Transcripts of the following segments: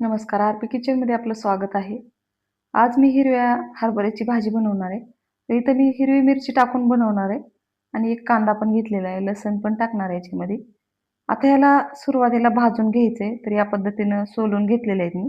नमस्कार R P किचनमध्ये आपलं स्वागत आहे. आज मी हिरव्या हरभऱ्याची भाजी बनवणार आहे. इथं मी हिरवी मिरची टाकून बनवणार आहे आणि एक कांदा पण घेतलेला आहे लसण पण टाकणार आहे याच्यामध्ये. आता ह्याला सुरुवातीला भाजून घ्यायचं आहे तर या पद्धतीनं सोलून घेतलेले आहेत मी.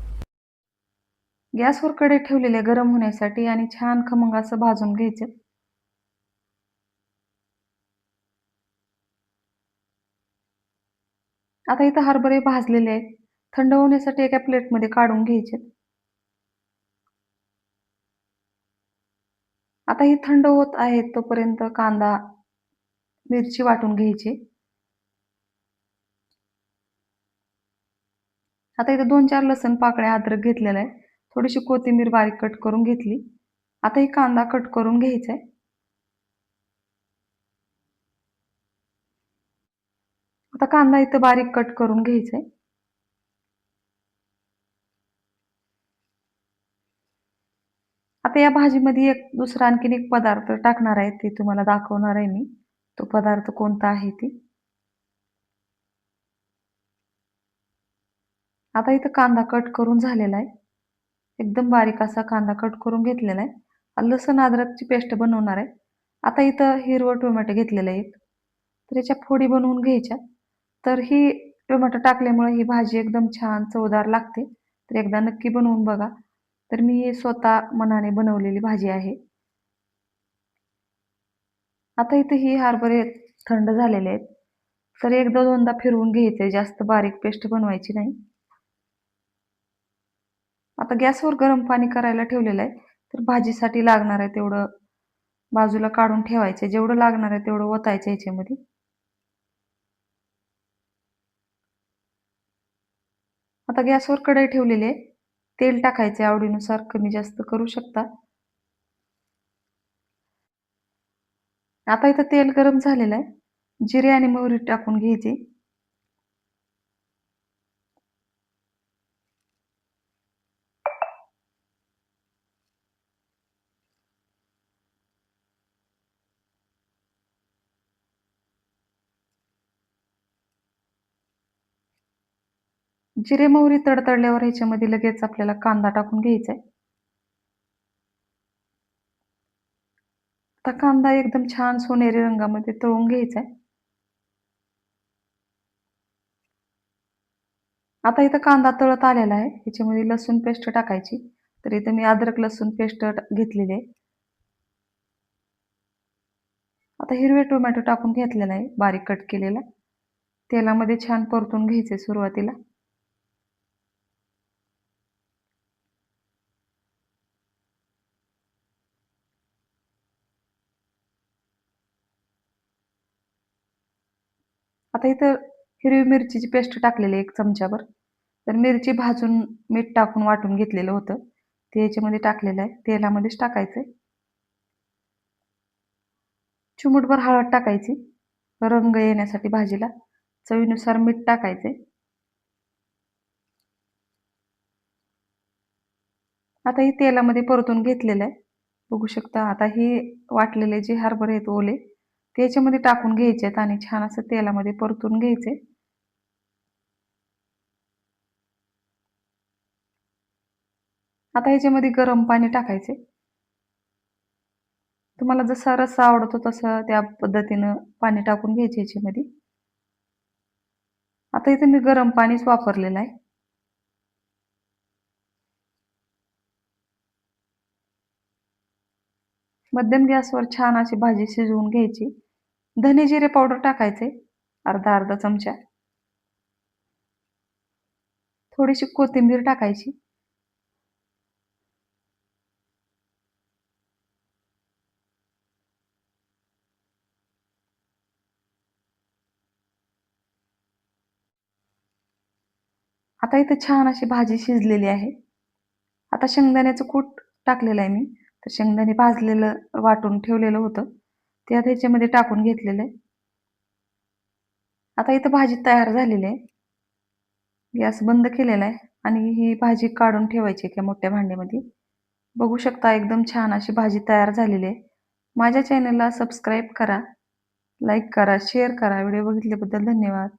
गॅसवर कडे ठेवलेले गरम होण्यासाठी आणि छान खमंग असं भाजून घ्यायचे. आता इथं हरभरे भाजलेले आहेत. थंड होण्यासाठी एका प्लेटमध्ये काढून घ्यायचे. आता ही थंड होत आहेत तोपर्यंत कांदा मिरची वाटून घ्यायची. आता इथं दोन चार लसण पाकळ्या अद्रक घेतलेला आहे थोडीशी कोथिंबीर बारीक कट करून घेतली. आता ही कांदा कट करून घ्यायचा आहे आता कांदा इथं बारीक कट करून घ्यायचा आहे आता या भाजीमध्ये एक दुसरा आणखीन एक पदार्थ टाकणार आहे ते तुम्हाला दाखवणार आहे मी. तो पदार्थ कोणता आहे ते. आता इथं कांदा कट करून झालेला आहे. एकदम बारीक असा कांदा कट करून घेतलेला आहे. लसूण अद्रकची पेस्ट बनवणार आहे. आता इथं हिरवं टोमॅटो घेतलेलं आहे. एक तर याच्या फोडी बनवून घ्यायच्या. तर ही टोमॅटो टाकल्यामुळे ही भाजी एकदम छान चवदार लागते. तर एकदा नक्की बनवून बघा. तर मी ही स्वतः मनाने बनवलेली भाजी आहे. आता इथं ही हरभरे थंड झालेले आहेत. तर एकदा दोनदा फिरवून घ्यायचे. जास्त बारीक पेस्ट बनवायची नाही. आता गॅसवर गरम पाणी करायला ठेवलेलं आहे. तर भाजीसाठी लागणार आहे तेवढं बाजूला काढून ठेवायचं जेवढं लागणार आहे तेवढं ओतायचं याच्यामध्ये. आता गॅसवर कढई ठेवलेली आहे. तेल टाकायचे आवडीनुसार. कमी जास्त करू शकता. आता इथं तेल गरम झालेलं आहे. जिरे आणि मोहरी टाकून घ्यायची. जिरे मोहरी तडतडल्यावर ह्याच्यामध्ये लगेच आपल्याला कांदा टाकून घ्यायचा आहे आता कांदा एकदम छान सोनेरी रंगामध्ये तळून घ्यायचा आहे आता इथं कांदा तळत आलेला आहे. ह्याच्यामध्ये लसूण पेस्ट टाकायची. तर इथं मी अद्रक लसूण पेस्ट घेतलेली आहे. आता हिरवे टोमॅटो टाकून घेतलेला आहे बारीक कट केलेला. तेलामध्ये छान परतून घ्यायचे सुरुवातीला. आता इथं हिरवी मिरचीची पेस्ट टाकलेली एक चमच्यावर. तर मिरची भाजून मीठ टाकून वाटून घेतलेलं होतं. ते याच्यामध्ये टाकलेलं आहे. तेलामध्येच टाकायचंय. चिमूटभर हळद टाकायची. रंग येण्यासाठी भाजीला चवीनुसार मीठ टाकायचे आता ही तेलामध्ये परतून घेतलेलं आहे. बघू शकता आता ही वाटलेले जे हरभरे आहेत ओले ते याच्यामध्ये टाकून घ्यायचे आहेत आणि छान असं तेलामध्ये परतून घ्यायचे. आता ह्याच्यामध्ये गरम पाणी टाकायचे. तुम्हाला जसा रस्सा आवडतो तसं त्या पद्धतीनं पाणी टाकून घ्यायचे ह्याच्यामध्ये. आता इथे मी गरम पाणीच वापरलेलं आहे. मध्यम गॅसवर छान अशी भाजी शिजवून घ्यायची. धने जिरे पावडर टाकायचे अर्धा अर्धा चमचा. थोडीशी कोथिंबीर टाकायची. आता इथे छान अशी भाजी शिजलेली आहे. आता शेंगदाण्याचं कूट टाकलेलं आहे मी. तर शेंगदाणे भाजलेलं वाटून ठेवलेलं होतं. ते आता ह्याच्यामध्ये टाकून घेतलेलं आहे. आता इथं भाजी तयार झालेली आहे. गॅस बंद केलेला आहे आणि ही भाजी काढून ठेवायची एका मोठ्या भांड्यामध्ये. बघू शकता एकदम छान अशी भाजी तयार झालेली आहे. माझ्या चॅनलला सबस्क्राईब करा लाईक करा शेअर करा. व्हिडिओ बघितल्याबद्दल धन्यवाद.